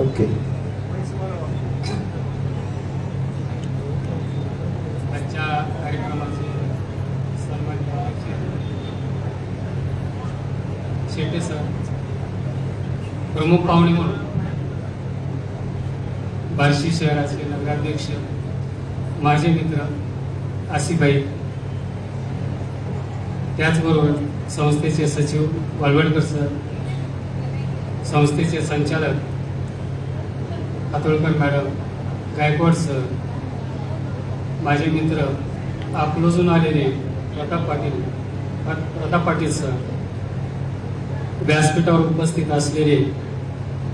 Okay आजच्या कार्यक्रमाचे सन्मान्य शेटे सर. प्रमुख पाहुणे म्हणून. बार्शी शहराचे नगराध्यक्ष माझे मित्र आसिफाई त्याचबरोबर संस्थेचे सचिव वालवडकर सर. संस्थेचे संचालक हातोळकर मॅडम गायकवाड सर माझे मित्र आपलोजून आलेले प्रताप पाटील प्रताप पाटील सर व्यासपीठावर उपस्थित असलेले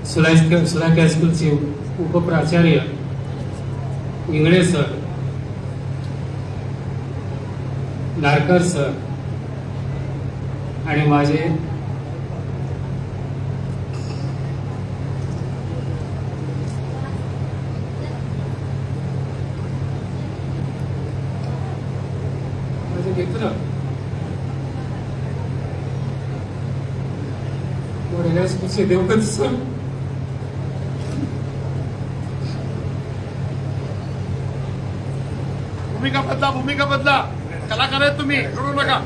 सुलाय सुलायक हायस्कूलचे उपप्राचार्य इंगळे सर नारकर सर आणि माझे मित्र स्कूलचे देवगत सर भूमिका बदला भूमिका बदला कलाकार आहेत तुम्ही रडू नका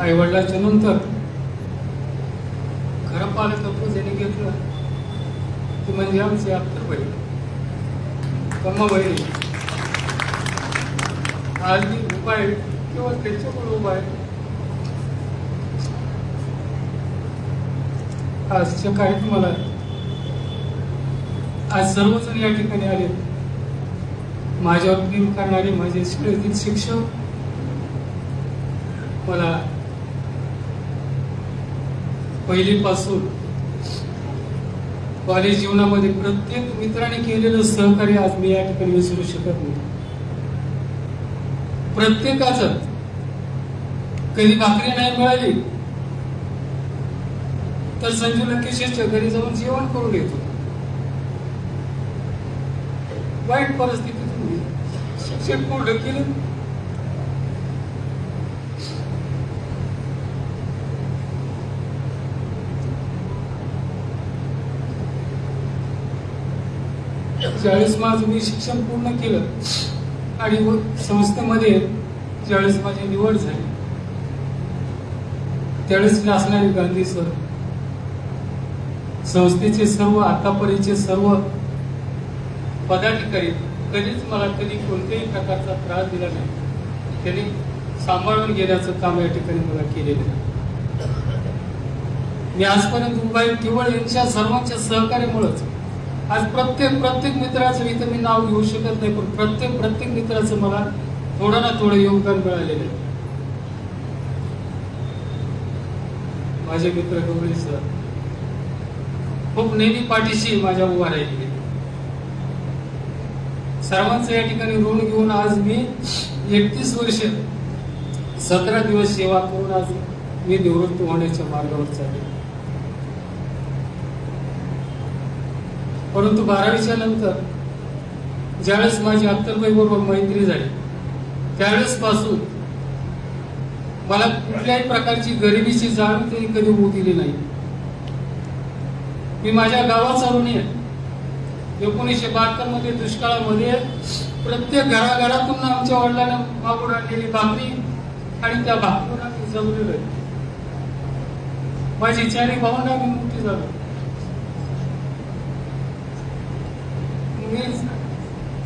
आई वडिलांच्या नंतर खरं पाहिलं तर ज्याने घेतलं. ती म्हणजे आमची अख्तर बहीण कम्मा बहिणी. आज मी उभा आहे किंवा त्यांच्याकडे उभा आहे. आजच्या काही तुम्हाला आज सर्वजण या ठिकाणी आले. माझ्यावर प्रेम करणारे माझे शाळेतील शिक्षक मला पहिलीपासून कॉलेज जीवनामध्ये प्रत्येक मित्राने केलेलं सहकार्य आज मी या ठिकाणी विसरू शकत नाही. प्रत्येकाचं कधी भाकरी नाही मिळाली तर संजू लकेशच्या घरी जाऊन जेवण करून येतो. वाईट परिस्थितीतून शिक्षण पूर्ण केलं. ज्यावेळेस माझं मी शिक्षण पूर्ण केलं आणि संस्थेमध्ये ज्यावेळेस माझी निवड झाली त्यावेळेस असणारे गांधी सर संस्थेचे सर्व आतापर्यंतचे सर्व पदाधिकारी कधीच मला कधी कोणत्याही प्रकारचा त्रास दिला नाही. त्यांनी सांभाळून घेण्याचं काम या ठिकाणी मला केलेलं आहे. मी आजपर्यंत उभा केवळ यांच्या सर्वांच्या सहकार्यामुळेच. आज प्रत्येक प्रत्येक मित्राचं इथं मी नाव घेऊ शकत नाही पण प्रत्येक प्रत्येक मित्राचं मला थोडं ना थोडं योगदान मिळालेलं आहे. माझे मित्र गवळी सर खूप नेहमी पाठीशी माझ्या उभा राहिली सर्वांचं या ठिकाणी ऋण घेऊन आज मी एकतीस वर्ष सतरा दिवस सेवा करून आज मी निवृत्त होण्याच्या मार्गावर चालले परंतु बारावीच्या नंतर ज्यावेळेस माझी अत्तरबाई बरोबर मैत्री झाली त्यावेळेस पासून मला कुठल्याही प्रकारची गरिबीची जाण तरी कधी होऊ दिली नाही. मी माझ्या गावाचा ऋणी आहे एकोणीसशे बहात्तरमध्ये दुष्काळामध्ये प्रत्येक घराघरातून आमच्या वडिलांना मागून आणलेली भाकरी आणि त्या भाकरीवर आम्ही जमलेलो आहे. माझी चारी भावना मी मोठी झालो.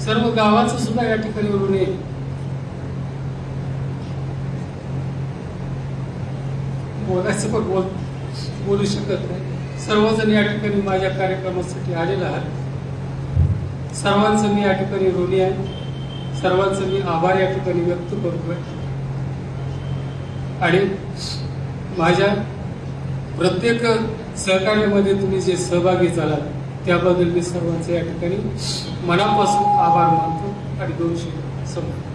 सर्व गावाचं सुद्धा या ठिकाणी ऋणी आहे बोलायचं पण बोल बोलू शकत नाही. सर्वजण या ठिकाणी माझ्या कार्यक्रमासाठी आलेला आहात. सर्वांचं मी या ठिकाणी ऋणी आहे. सर्वांचं मी आभार या ठिकाणी व्यक्त करतोय. आणि माझ्या प्रत्येक सहकार्यामध्ये तुम्ही जे सहभागी झालात त्याबद्दल मी सर्वांचे या ठिकाणी मनापासून आभार मानतो आणि दोनशे समोर.